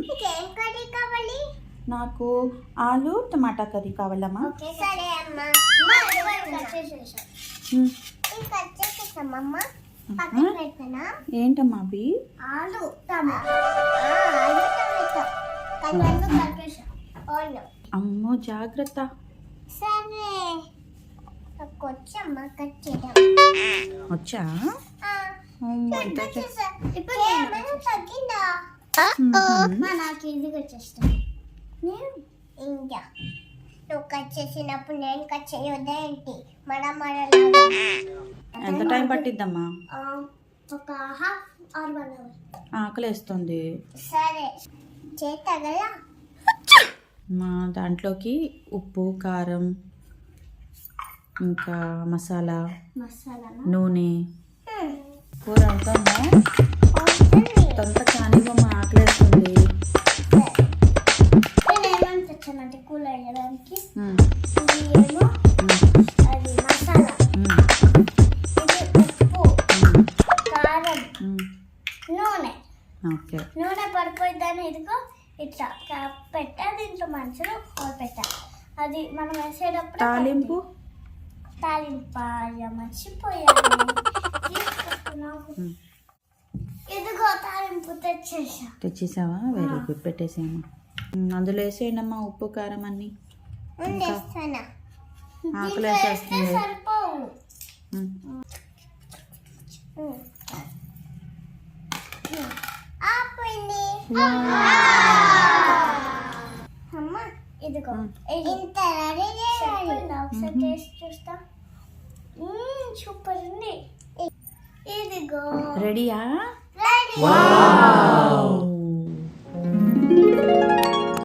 నీకేం కర్రీ కావాలి? నాకు ఆలు టమాటా కర్రీ కావాలమ్మా. ఏంటమ్మా అవి? ఆలు అమ్మో జాగ్రత్త. వచ్చా నాకు నేను? ఇంకా. నువ్వు కట్ చేసినప్పుడు నేను కట్ చేయొద్దా ఏంటి? మడ ఎంత టైం పట్టిద్దమ్మా? ఆ, ఒక హాఫ్ ఆర్ వన్ అవర్ ఆకలేస్తుంది. సరే. చేతగలా మా దాంట్లోకి ఉప్పు కారం ఇంకా మసాలా మసాలా నూనె. కూర అవుతుందా? నూనె ఓకే. నూనె పడిపోయిద్దని ఇదిగో ఇట్లా పెట్టా దీంట్లో మంచిగా పెట్టా. అది మనం వేసేటప్పుడు తాలింపు? తాలింపు మర్చిపోయాను. ఇదిగో తాలింపు తెచ్చేసా. తెచ్చేసావా? వెరీ గుడ్ పెట్టేసాము అందులో వేసేయండమ్మా ఉప్పు కారం అన్ని. ఆకలి వేసేస్తుంది. ఇదిగో ఉమ్. ఇంత రెడీ చేయాలి. ఒకసారి టేస్ట్ చూస్తా. సూపర్ ఉంది. ఇదిగో. రెడీయా? రెడీ.